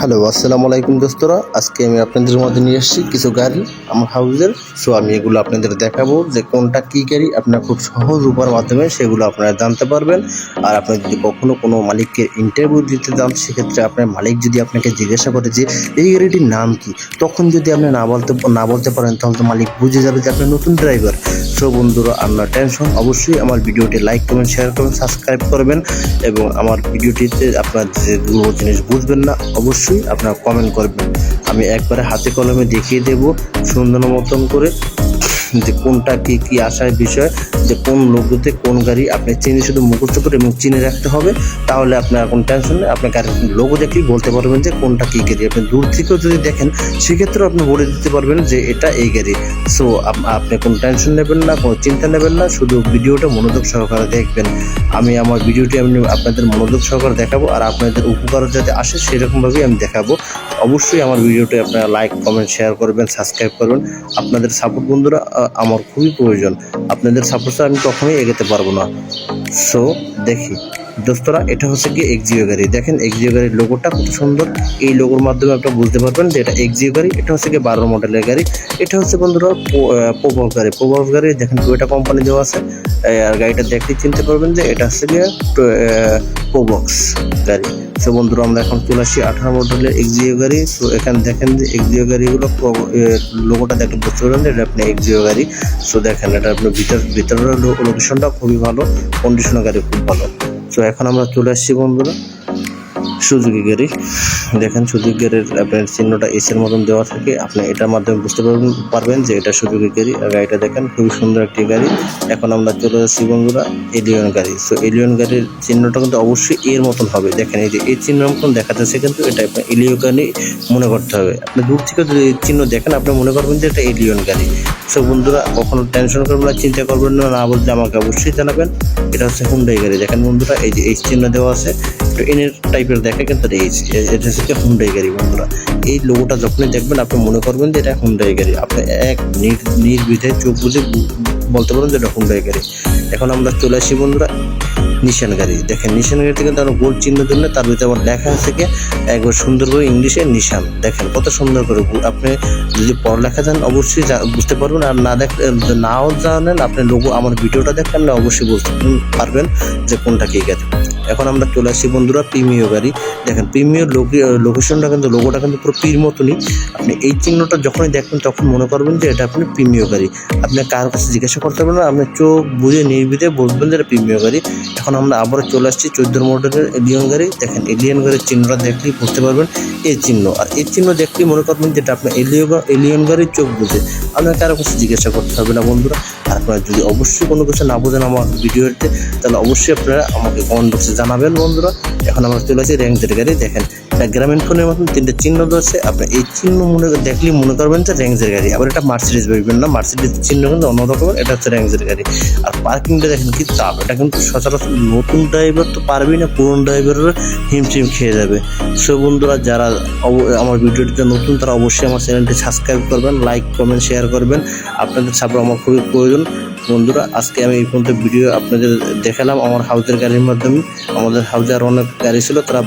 Hello, আসসালামু আলাইকুম দোস্তরা। আজকে আমি আপনাদের মধ্যে নিয়ে এসেছি কিছু গাড়ি আমার হাউসের সো আমি এগুলো আপনাদের দেখাবো যে কোনটা কী গাড়ি আপনারা খুব সহজ উপায়ের মাধ্যমে সেগুলো আপনারা জানতে পারবেন। আর আপনি যদি কখনও কোনো মালিককে ইন্টারভিউ দিতে যান, সেক্ষেত্রে আপনার মালিক যদি আপনাকে জিজ্ঞাসা করে যে, এই গাড়িটির নাম কি? তখন যদি আপনি না বলতে না বলতে পারেন, তখন তো মালিক বুঝে যাবে যে আপনি নতুন ড্রাইভার সো বন্ধুরা আপনার টেনশন অবশ্যই আমার ভিডিওটি লাইক করবেন শেয়ার করবেন সাবস্ক্রাইব করবেন এবং আমার ভিডিওটিতে আপনার যে দুর্ব জিনিস বুঝবেন না, অবশ্যই আপনারা কমেন্ট করবেন। আমি একবারে হাতে কলমে দেখিয়ে দেব সুন্দর মতন করে। যে কোনটা কি কি আসার বিষয়, যে কোন লোগোতে কোন গাড়ি আপনি চিনি শুধু মুখস্থ করে এবং চিনে রাখতে হবে, তাহলে আপনার কোনো টেনশন নেই। আপনার গাড়ির লোগো দেখলেই বলতে পারবেন যে কোনটা কী গাড়ি। আপনি দূর থেকেও যদি দেখেন, সেক্ষেত্রেও আপনি বলে দিতে পারবেন যে এটা এই গাড়ি। সো আপনি কোনো টেনশন নেবেন না, কোনো চিন্তা নেবেন না, শুধু ভিডিওটা মনোযোগ সহকারে দেখবেন। আমি আমার ভিডিওটি আমি আপনাদের মনোযোগ সহকারে দেখাবো আর আপনাদের উপকার যাতে আসে সেরকমভাবেই আমি দেখাবো। অবশ্যই আমার ভিডিওটি আপনারা লাইক কমেন্ট শেয়ার করবেন সাবস্ক্রাইব করবেন। আপনাদের সাপোর্ট বন্ধুরা আমার খুবই প্রয়োজন। আপনাদের সাপোর্ট আমি কখনোই এগোতে পারব না। সো দেখি। দোস্তরা, এটা হচ্ছে কি এক্সিও গাড়ি। দেখেন এক্সিও গাড়ির লোগোটা কত সুন্দর। এই লোগোর মাধ্যমে আপনারা বুঝতে পারবেন যে এটা এক্সিও গাড়ি, এটা হচ্ছে কি বারো মডেলের গাড়ি। এটা হচ্ছে বন্ধুরা পোবক গাড়ি। পোবক গাড়ি, দেখেন টয়োটা কোম্পানি দেওয়া আছে। আর গাড়িটা দেখতে চিনতে পারবেন যে এটা হচ্ছে গিয়ে পোবক্স গাড়ি। সো বন্ধুরা, আমরা এখন চলে আসি আঠারো মডেলের এক্সিও গাড়ি। সো এখানে দেখেন যে এক্সিও গাড়িগুলো লোগোটা দেখলে বুঝতে পারবেন এটা আপনি এক্সিও গাড়ি। সো দেখেন, এটা আপনার ভিতর ভিতরের লোকেশনটা খুবই ভালো। কন্ডিশনের গাড়ি খুব ভালো। সো এখন আমরা চলে আসছি বন্ধুরা। সুজুকি গাড়ি। দেখেন সুজুকি গাড়ির আপনার চিহ্নটা এসের মতন দেওয়া থাকে। আপনি এটার মাধ্যমে বুঝতে পারবেন পারবেন যে এটা সুজুকি গাড়ি। আর গাড়িটা দেখেন, খুবই সুন্দর একটি গাড়ি। এখন আমরা চলে যাচ্ছি বন্ধুরা এলিয়ন গাড়ি। সো এলিয়ন গাড়ির চিহ্নটা কিন্তু অবশ্যই এর মতন হবে। দেখেন, এই যে এই চিহ্ন মতন দেখা যাচ্ছে কিন্তু এটা আপনার এলিয়ন গাড়ি মনে করতে হবে। আপনি দূর থেকে যদি চিহ্ন দেখেন, আপনি মনে করবেন যে এটা এলিয়ন গাড়ি। সো বন্ধুরা, কখনো টেনশন করবেন না, চিন্তা করবেন না না বলতে আমাকে অবশ্যই জানাবেন। এটা হচ্ছে হুন্ডাই গাড়ি। দেখেন বন্ধুরা, এই যে এই চিহ্ন দেওয়া আছে, একটু এনের টাইপের দেখে কিন্তু এইচ এটা হচ্ছে হুন্ডাই গাড়ি, বন্ধুরা, এই লোগোটা যখনই দেখবেন, আপনি মনে করবেন যে এটা হুন্ডাই গাড়ি। আপনি এক নির নির্বিধে চোখ বুঝে বলতে পারেন যে এটা হুন্ডাই গাড়ি। এখন আমরা চলে আসি, বন্ধুরা নিশান গাড়ি। দেখেন, নিশান গাড়িতে কিন্তু আমরা গোল চিহ্ন দিলে তার ভিতরে আবার লেখা আছে কি, একবার সুন্দর করে ইংলিশে নিশান। দেখেন, কত সুন্দর করে আপনি যদি পড়ালেখা জানেন অবশ্যই বুঝতে পারবেন। আর না দেখ নাও জানেন, আপনি লোগো আমার ভিডিওটা দেখলে আপনি অবশ্যই বুঝতে পারবেন যে কোনটা কি গাড়ি। এখন আমরা চলে আসি বন্ধুরা প্রিমিয় গাড়ি। দেখেন প্রিমিয় লোকেশনটা কিন্তু, লোগোটা কিন্তু পুরো পির মতনই। আপনি এই চিহ্নটা যখনই দেখবেন, তখন মনে করবেন যে এটা আপনি প্রিমিয় গাড়ি। আপনি কার কাছে জিজ্ঞাসা করতে পারবেন না, আপনি চোখ বুঝে নির্বিধে বলবেন যে এটা প্রিমিয় গাড়ি। এখন আমরা আবারও চলে আসছি চোদ্দ মডেলের এলিয়ন গাড়ি। দেখেন, এলিয়ন গাড়ির চিহ্নটা দেখলেই বুঝতে পারবেন, এই চিহ্ন। আর এই চিহ্ন দেখলেই মনে করবেন যেটা আপনার এলিও এলিয়ন গাড়ির চোখ বুঝে। আপনাকে আরও কিছু জিজ্ঞাসা করতে হবে না, বন্ধুরা। আর আপনারা যদি অবশ্যই কোনো কিছু না বোঝেন আমার ভিডিওতে, তাহলে অবশ্যই আপনারা আমাকে কমেন্ট বক্সে জানাবেন, বন্ধুরা। এখন আমরা চলে আসি র্যাঙ্কদের গাড়ি। দেখেন গ্রামীণ ফোনের মতন তিনটে চিহ্ন রয়েছে। আপনি এই চিহ্ন মনে দেখলেই মনে করবেন যে র্যাঙ্কসের গাড়ি। আবার এটা মার্সিডিজ ভাববেন না। মার্সিডিজ চিহ্ন কিন্তু অন্য এটা হচ্ছে র্যাঙ্কসের গাড়ি। আর পার্কিংটা দেখেন কি চাপ। এটা কিন্তু সচরাচর নতুন ড্রাইভার তো পারবেই না। পুরনো ড্রাইভারের হিমশিম খেয়ে যাবে। সো বন্ধুরা, যারা আমার ভিডিওটিতে নতুন, তারা অবশ্যই আমার চ্যানেলটি সাবস্ক্রাইব করবেন লাইক কমেন্ট শেয়ার করবেন। আপনাদের সাপোর্ট আমার খুবই প্রয়োজন। বন্ধুরা, আজকে আমি এই পর্যন্ত ভিডিও আপনাদের দেখালাম। আমার হাউজের গাড়ির মাধ্যমে। আমাদের হাউজে আর অনেক গাড়ি ছিল। তারা